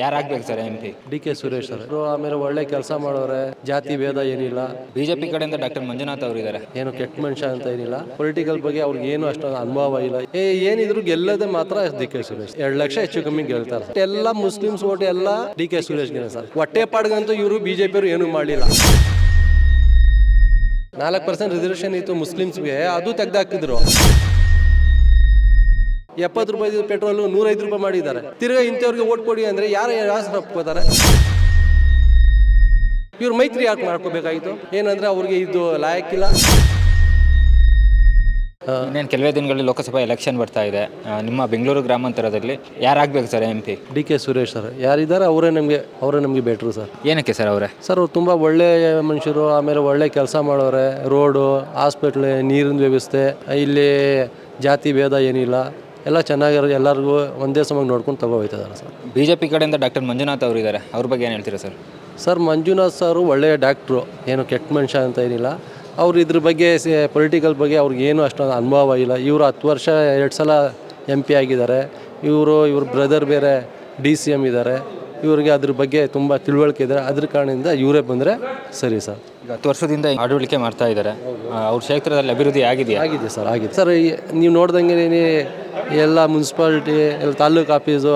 ಯಾರಾಗ್ಬೇಕು sir M P? D K Suresh sir ಇವ್ರು ಆಮೇಲೆ ಒಳ್ಳೆ ಕೆಲಸ ಮಾಡೋರೆ ಜಾತಿ ಭೇದ ಏನಿಲ್ಲ. ಬಿಜೆಪಿ ಕಡೆಯಿಂದ ಡಾಕ್ಟರ್ ಮಂಜುನಾಥ್ ಅವರು ಇದ್ದಾರೆ ಏನು ಕೆಟ್ಟ ಮನುಷ್ಯ ಅಂತ ಏನಿಲ್ಲ. ಪೊಲಿಟಿಕಲ್ ಬಗ್ಗೆ ಅವ್ರಿಗೆ ಏನು ಅಷ್ಟೊಂದು ಅನುಭವ ಇಲ್ಲ. ಏ ಏನಿದ್ರು ಗೆಲ್ಲದೆ ಮಾತ್ರ ಡಿ ಕೆ ಸುರೇಶ್. ಎರಡು ಲಕ್ಷ ಹೆಚ್ಚು ಕಮ್ಮಿ ಗೆಲ್ತಾರೆ. ಎಲ್ಲ ಮುಸ್ಲಿಮ್ಸ್ ಓಟ್ ಎಲ್ಲ ಡಿ ಕೆ ಸುರೇಶ್ ಸುರೇಶ್ಗೆ ಸರ್. ಹೊಟ್ಟೆ ಪಾಡ್ಗಂತೂ ಇವರು ಬಿಜೆಪಿಯವರು ಏನು ಮಾಡಲಿಲ್ಲ ನಾಲ್ಕು ಪರ್ಸೆಂಟ್ ರಿಸರ್ವೇಷನ್ ಇತ್ತು ಮುಸ್ಲಿಮ್ಸ್ಗೆ. ಅದು ತೆಗ್ದಾಕಿದ್ರು. ಎಪ್ಪತ್ತು ರೂಪಾಯಿ ಪೆಟ್ರೋಲು ನೂರೈದು ರೂಪಾಯಿ ಮಾಡಿದ್ದಾರೆ. ತಿರ್ಗಾ ಇಂಥವ್ರಿಗೆ ಓಟ್ ಕೊಡಿ ಅಂದ್ರೆ ಯಾರು ಯಾರು ಒಪ್ಕೋತಾರೆ ಇವ್ರು ಮೈತ್ರಿ ಯಾಕೆ ಮಾಡ್ಕೋಬೇಕಾಗಿತ್ತು? ಏನಂದ್ರೆ ಅವ್ರಿಗೆ ಇದು ಲಾಯಕ್ಕಿಲ್ಲ. ಇನ್ನೇನು ಕೆಲವೇ ದಿನಗಳಲ್ಲಿ ಲೋಕಸಭಾ ಎಲೆಕ್ಷನ್ ಬರ್ತಾ ಇದೆ. ನಿಮ್ಮ ಬೆಂಗಳೂರು ಗ್ರಾಮಾಂತರದಲ್ಲಿ ಯಾರಾಗಬೇಕು sir M P? D K Suresh sir ಯಾರಿದ್ದಾರೆ ಅವರೇ ನಮಗೆ ಅವರೇ ನಮಗೆ ಬೆಟ್ರು ಸರ್. ಏನಕ್ಕೆ ಸರ್ ಅವರೇ? ಸರ್ ಅವ್ರು ತುಂಬ ಒಳ್ಳೆ ಮನುಷ್ಯರು ಆಮೇಲೆ ಒಳ್ಳೆ ಕೆಲಸ ಮಾಡೋರೆ ರೋಡು ಹಾಸ್ಪಿಟ್ಲ್ ನೀರಿನ ವ್ಯವಸ್ಥೆ ಇಲ್ಲಿ ಜಾತಿ ಭೇದ ಏನಿಲ್ಲ. ಎಲ್ಲ ಚೆನ್ನಾಗಿರೋ ಎಲ್ಲರಿಗೂ ಒಂದೇ ಸಮಯ ನೋಡ್ಕೊಂಡು ತಗೋ ಬಿ ಸರ್. ಪಿ ಕಡೆಯಿಂದ ಡಾಕ್ಟರ್ ಮಂಜುನಾಥ್ ಅವರು ಇದ್ದಾರೆ ಅವ್ರ ಬಗ್ಗೆ ಏನು ಹೇಳ್ತೀರಾ ಸರ್? ಸರ್ ಮಂಜುನಾಥ್ ಸರ್ ಒಳ್ಳೆಯ ಡಾಕ್ಟ್ರು ಏನು ಕೆಟ್ಟ ಮನುಷ್ಯ ಅಂತ ಏನಿಲ್ಲ. ಅವ್ರು ಇದ್ರ ಬಗ್ಗೆ ಪೊಲಿಟಿಕಲ್ ಬಗ್ಗೆ ಅವ್ರಿಗೇನು ಅಷ್ಟೊಂದು ಅನುಭವ ಇಲ್ಲ. ಇವರು ಹತ್ತು ವರ್ಷ ಎರಡು ಸಲ ಎಂ ಪಿ ಆಗಿದ್ದಾರೆ. ಇವರು ಇವ್ರ ಬ್ರದರ್ ಬೇರೆ ಡಿ ಸಿ ಎಂ ಇದ್ದಾರೆ. ಇವರಿಗೆ ಅದ್ರ ಬಗ್ಗೆ ತುಂಬ ತಿಳುವಳಿಕೆ ಇದ್ದಾರೆ ಅದ್ರ ಕಾರಣದಿಂದ ಇವರೇ ಬಂದರೆ ಸರಿ ಸರ್. ಈಗ ಹತ್ತು ವರ್ಷದಿಂದ ಆಡಳಿಕೆ ಮಾಡ್ತಾ ಇದ್ದಾರೆ. ಅವ್ರ ಕ್ಷೇತ್ರದಲ್ಲಿ ಅಭಿವೃದ್ಧಿ ಆಗಿದೆಯಾ? ಆಗಿದೆ ಸರ್ ಆಗಿದೆ. ಸರ್ ನೀವು ನೋಡ್ದಂಗೆ ಎಲ್ಲ ಮುನ್ಸಿಪಾಲ್ಟಿ, ಎಲ್ಲ ತಾಲೂಕು ಆಫೀಸು,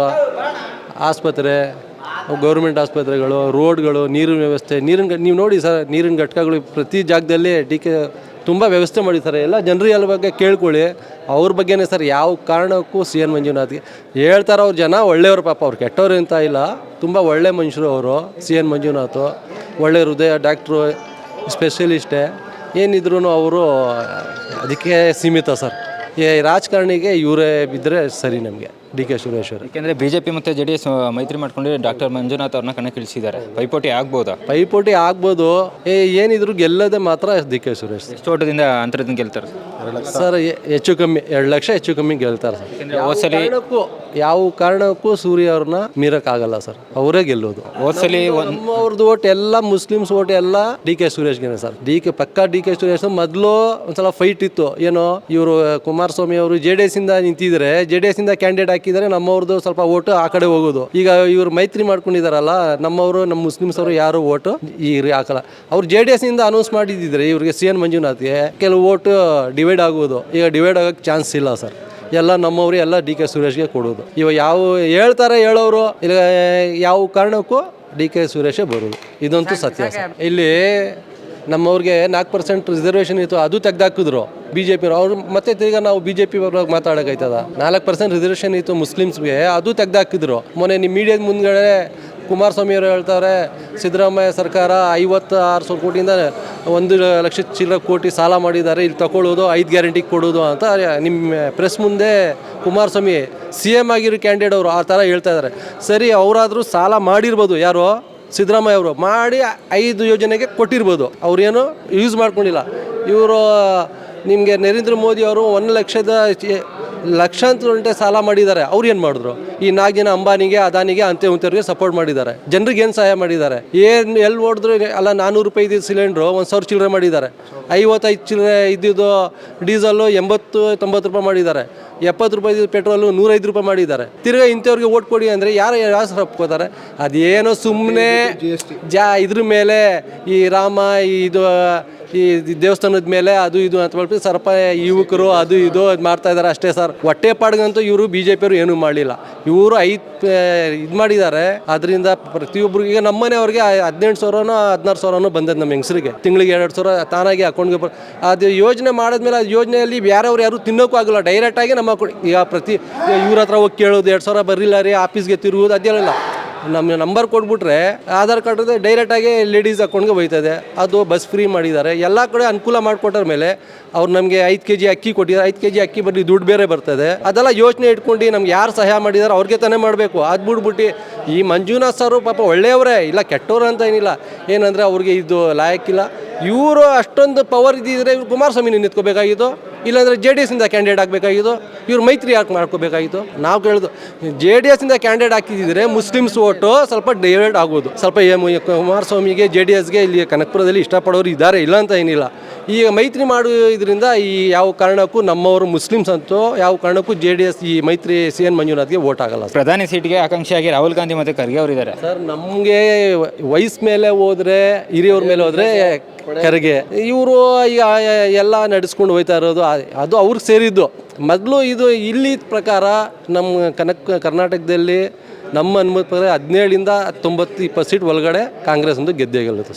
ಆಸ್ಪತ್ರೆ, ಗೌರ್ಮೆಂಟ್ ಆಸ್ಪತ್ರೆಗಳು, ರೋಡ್ಗಳು, ನೀರಿನ ವ್ಯವಸ್ಥೆ, ನೀರಿನ ನೀವು ನೋಡಿ ಸರ್, ನೀರಿನ ಘಟಕಗಳು ಪ್ರತಿ ಜಾಗದಲ್ಲಿ ಡಿ ಕೆ ತುಂಬ ವ್ಯವಸ್ಥೆ ಮಾಡಿದ್ದಾರೆ ಎಲ್ಲ ಜನರು ಎಲ್ಲ ಬಗ್ಗೆ ಕೇಳ್ಕೊಳ್ಳಿ. ಅವ್ರ ಬಗ್ಗೆನೇ ಸರ್, ಯಾವ ಕಾರಣಕ್ಕೂ ಸಿ ಎನ್ ಮಂಜುನಾಥ್ಗೆ ಹೇಳ್ತಾರೆ ಅವ್ರ ಜನ, ಒಳ್ಳೆಯವ್ರು ಪಾಪ. ಅವ್ರು ಕೆಟ್ಟವ್ರು ಅಂತ ಇಲ್ಲ. ತುಂಬ ಒಳ್ಳೆ ಮನುಷ್ಯರು ಅವರು, ಸಿ ಎನ್ ಮಂಜುನಾಥ್. ಒಳ್ಳೆ ಹೃದಯ ಡಾಕ್ಟ್ರು ಸ್ಪೆಷಲಿಸ್ಟೇ. ಏನಿದ್ರು ಅವರು ಅದಕ್ಕೆ ಸೀಮಿತ ಸರ್. ಈ ರಾಜಕಾರಣಿಗೆ ಇವರೇ ಬಿದ್ದರೆ ಸರಿ ನಮಗೆ ಡಿ ಕೆ ಸುರೇಶ್ವರ್. ಯಾಕೆಂದರೆ ಬಿ ಜೆ ಪಿ ಮತ್ತು ಜೆ ಡಿ ಎಸ್ ಮೈತ್ರಿ ಮಾಡ್ಕೊಂಡು ಡಾಕ್ಟರ್ ಮಂಜುನಾಥ್ ಅವ್ರನ್ನ ಕಣಕ್ಕಿಳಿಸಿದ್ದಾರೆ ಪೈಪೋಟಿ ಆಗ್ಬೋದಾ? ಪೈಪೋಟಿ ಆಗ್ಬೋದು. ಏ ಏನಿದ್ರು ಗೆಲ್ಲದೆ ಮಾತ್ರ ಡಿ ಕೆ ಸುರೇಶ್. ಎಷ್ಟು ಓಟದಿಂದ ಅಂತರದಿಂದ ಗೆಲ್ತಾರೆ ಸರ್? ಎ- ಹೆಚ್ಚು ಕಮ್ಮಿ ಎರಡು ಲಕ್ಷ ಹೆಚ್ಚು ಕಮ್ಮಿ ಗೆಲ್ತಾರೆ ಸರ್. ಯಾವ ಕಾರಣಕ್ಕೂ ಯಾವ ಕಾರಣಕ್ಕೂ ಸೂರ್ಯ ಅವ್ರನ್ನ ಮೀರಕ್ಕಾಗಲ್ಲ ಸರ್. ಅವರೇ ಗೆಲ್ಲೋದು. ಹೋದ್ಸಲಿ ನಮ್ಮ ಅವ್ರದ್ದು ಓಟ್ ಎಲ್ಲ ಮುಸ್ಲಿಮ್ಸ್ ಓಟ್ ಎಲ್ಲ ಡಿ ಕೆ ಸುರೇಶ್ಗೆ ಸರ್. ಡಿ ಕೆ ಪಕ್ಕ ಡಿ ಕೆ ಸುರೇಶ್ ಮೊದಲು ಒಂದ್ಸಲ ಫೈಟ್ ಇತ್ತು. ಏನೋ ಇವರು ಕುಮಾರಸ್ವಾಮಿ ಅವರು ಜೆ ಡಿ ಎಸ್ ಇಂದ ನಿಂತಿದ್ರೆ ಜೆ ಡಿ ಎಸ್ ಇಂದ ಕ್ಯಾಂಡಿಡೇಟ್ ಹಾಕಿದ್ರೆ ನಮ್ಮವ್ರದ್ದು ಸ್ವಲ್ಪ ಓಟ್ ಆ ಕಡೆ ಹೋಗೋದು. ಈಗ ಇವ್ರು ಮೈತ್ರಿ ಮಾಡ್ಕೊಂಡಿದಾರಲ್ಲ ನಮ್ಮವರು ನಮ್ಮ ಮುಸ್ಲಿಮ್ಸ್ ಅವರು ಯಾರು ಓಟು ಈ ಹಾಕಲ್ಲ. ಅವ್ರು ಜೆ ಡಿ ಎಸ್ ಇಂದ ಅನೌನ್ಸ್ ಮಾಡಿದ್ರೆ ಇವರಿಗೆ ಸಿ ಎನ್ ಮಂಜುನಾಥ್ಗೆ ಕೆಲವು ಓಟ್ ಡಿವೈಡ್ ಆಗೋದು. ಈಗ ಡಿವೈಡ್ ಆಗೋಕ್ಕೆ ಚಾನ್ಸ್ ಇಲ್ಲ ಸರ್. ಎಲ್ಲ ನಮ್ಮವ್ರು ಎಲ್ಲ ಡಿ ಕೆ ಸುರೇಶ್ಗೆ ಕೊಡೋದು. ಇವಾಗ ಯಾವ ಹೇಳ್ತಾರೆ ಹೇಳೋರು ಇಲ್ಲ ಯಾವ ಕಾರಣಕ್ಕೂ ಡಿ ಕೆ ಸುರೇಶೇ ಬರೋದು. ಇದಂತೂ ಸತ್ಯ. ಇಲ್ಲಿ ನಮ್ಮವ್ರಿಗೆ ನಾಲ್ಕು ಪರ್ಸೆಂಟ್ ರಿಸರ್ವೇಷನ್ ಇತ್ತು ಅದು ತೆಗ್ದಾಕಿದ್ರು ಬಿ ಜೆ ಪಿ ಅವ್ರು ಮತ್ತೆ ತಿರ್ಗ ನಾವು ಬಿ ಜೆ ಪಿ ಮಾತಾಡೋಕ್ಕಾಯ್ತದ ನಾಲ್ಕು ಪರ್ಸೆಂಟ್ ರಿಸರ್ವೇಷನ್ ಇತ್ತು ಮುಸ್ಲಿಮ್ಸ್ಗೆ ಅದು ತೆಗ್ದಾಕಿದ್ರು. ಮೊನ್ನೆ ನಿಮ್ಮ ಮೀಡಿಯಾದ ಮುಂದ್ಗಡೆ ಕುಮಾರಸ್ವಾಮಿ ಅವರು ಹೇಳ್ತಾರೆ ಸಿದ್ದರಾಮಯ್ಯ ಸರ್ಕಾರ ಐವತ್ತು ಆರು ಸಾವಿರ ಕೋಟಿಯಿಂದ ಒಂದು ಲಕ್ಷ ಚಿಲ್ಲರ ಕೋಟಿ ಸಾಲ ಮಾಡಿದ್ದಾರೆ, ಇಲ್ಲಿ ತಗೊಳ್ಳೋದು ಐದು ಗ್ಯಾರಂಟಿ ಕೊಡೋದು ಅಂತ ನಿಮ್ಮ ಪ್ರೆಸ್ ಮುಂದೆ ಕುಮಾರಸ್ವಾಮಿ ಸಿ ಎಂ ಆಗಿರೋ ಕ್ಯಾಂಡಿಡೇಟ್ ಅವರು ಆ ಥರ ಹೇಳ್ತಾ ಇದ್ದಾರೆ. ಸರಿ, ಅವರಾದರೂ ಸಾಲ ಮಾಡಿರ್ಬೋದು, ಯಾರು? ಸಿದ್ದರಾಮಯ್ಯ ಅವರು ಮಾಡಿ ಐದು ಯೋಜನೆಗೆ ಕೊಟ್ಟಿರ್ಬೋದು. ಅವ್ರೇನು ಯೂಸ್ ಮಾಡ್ಕೊಂಡಿಲ್ಲ. ಇವರು, ನಿಮಗೆ ನರೇಂದ್ರ ಮೋದಿ ಅವರು ಒಂದು ಲಕ್ಷದ ಲಕ್ಷಾಂತರ ಗಂಟೆ ಸಾಲ ಮಾಡಿದ್ದಾರೆ. ಅವ್ರು ಏನು ಮಾಡಿದ್ರು? ಈ ನಾಲ್ಕು ಜನ ಅಂಬಾನಿಗೆ ಅದಾನಿಗೆ ಅಂತೆ ಉಂತವ್ರಿಗೆ ಸಪೋರ್ಟ್ ಮಾಡಿದ್ದಾರೆ. ಜನರಿಗೆ ಏನು ಸಹಾಯ ಮಾಡಿದ್ದಾರೆ? ಏನು ಎಲ್ಲಿ ಓಡಿದ್ರು ಅಲ್ಲ ನಾನ್ನೂರು ರೂಪಾಯಿ ಇದ್ದಿದ್ದು ಸಿಲಿಂಡ್ರು ಒಂದು ಸಾವಿರ ಚಿಲ್ಲರೆ ಮಾಡಿದ್ದಾರೆ. ಐವತ್ತೈದು ಚಿಲ್ಲರೆ ಇದ್ದಿದ್ದು ಡೀಸಲ್ಲು ಎಂಬತ್ತು ತೊಂಬತ್ತು ರೂಪಾಯಿ ಮಾಡಿದ್ದಾರೆ. ಎಪ್ಪತ್ತು ರೂಪಾಯಿ ಪೆಟ್ರೋಲು ನೂರೈದು ರೂಪಾಯಿ ಮಾಡಿದ್ದಾರೆ. ತಿರ್ಗಾ ಇಂಥವ್ರಿಗೆ ಓಟ್ ಕೊಡಿ ಅಂದರೆ ಯಾರು ಯಾರು ಒಪ್ಕೋತಾರೆ? ಅದೇನೋ ಸುಮ್ಮನೆ ಜಾ ಇದ್ರ ಮೇಲೆ ಈ ರಾಮ ಈ ಇದು ಈ ದೇವಸ್ಥಾನದ ಮೇಲೆ ಅದು ಇದು ಅಂತ ಹೇಳ್ಬಿಟ್ಟು ಸರ್ಪ ಯುವಕರು ಅದು ಇದು ಇದು ಮಾಡ್ತಾ ಇದ್ದಾರೆ ಅಷ್ಟೇ ಸರ್. ಹೊಟ್ಟೆ ಪಾಡ್ಗಂತೂ ಇವರು ಬಿ ಜೆ ಪಿಯವರು ಏನೂ ಮಾಡಲಿಲ್ಲ. ಇವರು ಐದು ಇದು ಮಾಡಿದ್ದಾರೆ. ಅದರಿಂದ ಪ್ರತಿಯೊಬ್ಬರು ಈಗ ನಮ್ಮನೆಯವ್ರಿಗೆ ಹದಿನೆಂಟು ಸಾವಿರನೋ ಹದಿನಾರು ಸಾವಿರನೋ ಬಂದದ್ದು ನಮ್ಮ ಹೆಂಗಸರಿಗೆ. ತಿಂಗಳಿಗೆ ಎರಡು ಸಾವಿರ ತಾನಾಗಿ ಅಕೌಂಟ್ಗೆ ಬರ್, ಅದು ಯೋಜನೆ ಮಾಡಿದ್ಮೇಲೆ ಅದು ಯೋಜನೆಯಲ್ಲಿ ಬೇರೆಯವ್ರು ಯಾರು ತಿನ್ನೋಕ್ಕೂ ಆಗಲ್ಲ. ಡೈರೆಕ್ಟಾಗಿ ನಮ್ಮ ಈಗ ಪ್ರತಿ, ಇವ್ರ ಹತ್ರ ಹೋಗಿ ಕೇಳೋದು, ಎರಡು ಸಾವಿರ ಬರಲಿಲ್ಲ ರೀ, ಆಫೀಸ್ಗೆ ತಿರುಗೋದು ಅದೇನಿಲ್ಲ ನಮ್ಮ ನಂಬರ್ ಕೊಟ್ಬಿಟ್ರೆ ಆಧಾರ್ ಕಾರ್ಡ್ ಡೈರೆಕ್ಟಾಗಿ ಲೇಡೀಸ್ ಅಕೌಂಟ್ಗೆ ಹೋಯ್ತದೆ. ಅದು ಬಸ್ ಫ್ರೀ ಮಾಡಿದ್ದಾರೆ. ಎಲ್ಲ ಕಡೆ ಅನುಕೂಲ ಮಾಡಿಕೊಟ್ರ ಮೇಲೆ ಅವ್ರು ನಮಗೆ ಐದು ಕೆ ಜಿ ಅಕ್ಕಿ ಕೊಟ್ಟಿದ್ದಾರೆ. ಐದು ಕೆ ಜಿ ಅಕ್ಕಿ ಬರಲಿ ದುಡ್ಡು ಬೇರೆ ಬರ್ತದೆ. ಅದೆಲ್ಲ ಯೋಚನೆ ಇಟ್ಕೊಂಡು ನಮ್ಗೆ ಯಾರು ಸಹಾಯ ಮಾಡಿದ್ದಾರೆ ಅವ್ರಿಗೆ ತಾನೇ ಮಾಡಬೇಕು. ಅದು ಬಿಡ್ಬಿಟ್ಟು ಈ ಮಂಜುನಾಥ್ ಸರ್ ಪಾಪ ಒಳ್ಳೆಯವರೇ. ಇಲ್ಲ, ಕೆಟ್ಟವ್ರು ಅಂತ ಏನಿಲ್ಲ. ಏನಂದರೆ ಅವ್ರಿಗೆ ಇದು ಲಾಯಕ್ಕಿಲ್ಲ. ಇವರು ಅಷ್ಟೊಂದು ಪವರ್ ಇದ್ದಿದ್ರೆ ಇವ್ರು ಕುಮಾರಸ್ವಾಮಿ ನಿಂತ್ಕೋಬೇಕಾಗಿತ್ತು. ಇಲ್ಲಾಂದ್ರೆ ಜೆ ಡಿ ಎಸ್ಸಿಂದ ಕ್ಯಾಂಡಿಡೇಟ್ ಆಗಬೇಕಾಗಿತ್ತು. ಇವ್ರು ಮೈತ್ರಿ ಯಾಕೆ ಮಾಡ್ಕೋಬೇಕಾಗಿತ್ತು? ನಾವು ಕೇಳೋದು ಜೆ ಡಿ ಎಸ್ಸಿಂದ ಕ್ಯಾಂಡಿಡೇಟ್ ಹಾಕಿದ್ರೆ ಮುಸ್ಲಿಮ್ಸ್ ಓಟು ಸ್ವಲ್ಪ ಡೈವರ್ಟ್ ಆಗೋದು ಸ್ವಲ್ಪ ಎಂ ಕುಮಾರಸ್ವಾಮಿಗೆ ಜೆ ಡಿ ಎಸ್ಗೆ ಇಲ್ಲಿ ಕನಕಪುರದಲ್ಲಿ ಇಷ್ಟಪಡೋರು ಇದ್ದಾರೆ ಇಲ್ಲ ಅಂತ ಏನಿಲ್ಲ. ಈಗ ಮೈತ್ರಿ ಮಾಡುವ ಇದರಿಂದ ಈ ಯಾವ ಕಾರಣಕ್ಕೂ ನಮ್ಮವರು ಮುಸ್ಲಿಮ್ಸ್ ಅಂತೂ ಯಾವ ಕಾರಣಕ್ಕೂ ಜೆ ಡಿ ಎಸ್ ಈ ಮೈತ್ರಿ ಸಿ ಎನ್ ಮಂಜುನಾಥ್ಗೆ ವೋಟ್ ಆಗಲ್ಲ ಪ್ರಧಾನಿ ಸೀಟ್ಗೆ ಆಕಾಂಕ್ಷಿಯಾಗಿ ರಾಹುಲ್ ಗಾಂಧಿ ಮತ್ತು ಖರ್ಗೆ ಅವರಿದ್ದಾರೆ. ಸರ್ ನಮಗೆ ವಯಸ್ಸು ಮೇಲೆ ಹೋದರೆ ಹಿರಿಯವ್ರ ಮೇಲೆ ಹೋದ್ರೆ ಕರೆಗೆ. ಇವರು ಈಗ ಎಲ್ಲ ನಡೆಸ್ಕೊಂಡು ಹೋಯ್ತಾ ಇರೋದು ಅದು ಅವ್ರಿಗೆ ಸೇರಿದ್ದು. ಮೊದಲು ಇದು ಇಲ್ಲಿ ಪ್ರಕಾರ ನಮ್ಮ ಕನಕ್, ಕರ್ನಾಟಕದಲ್ಲಿ ನಮ್ಮ ಅನುಮತಿ ಪ್ರಕಾರ ಹದಿನೇಳಿಂದ ಹತ್ತೊಂಬತ್ತು ಇಪ್ಪತ್ತು ಸೀಟ್ ಒಳಗಡೆ ಕಾಂಗ್ರೆಸ್ ಒಂದು ಗೆದ್ದೇ ಗೆಲ್ಲುತ್ತೆ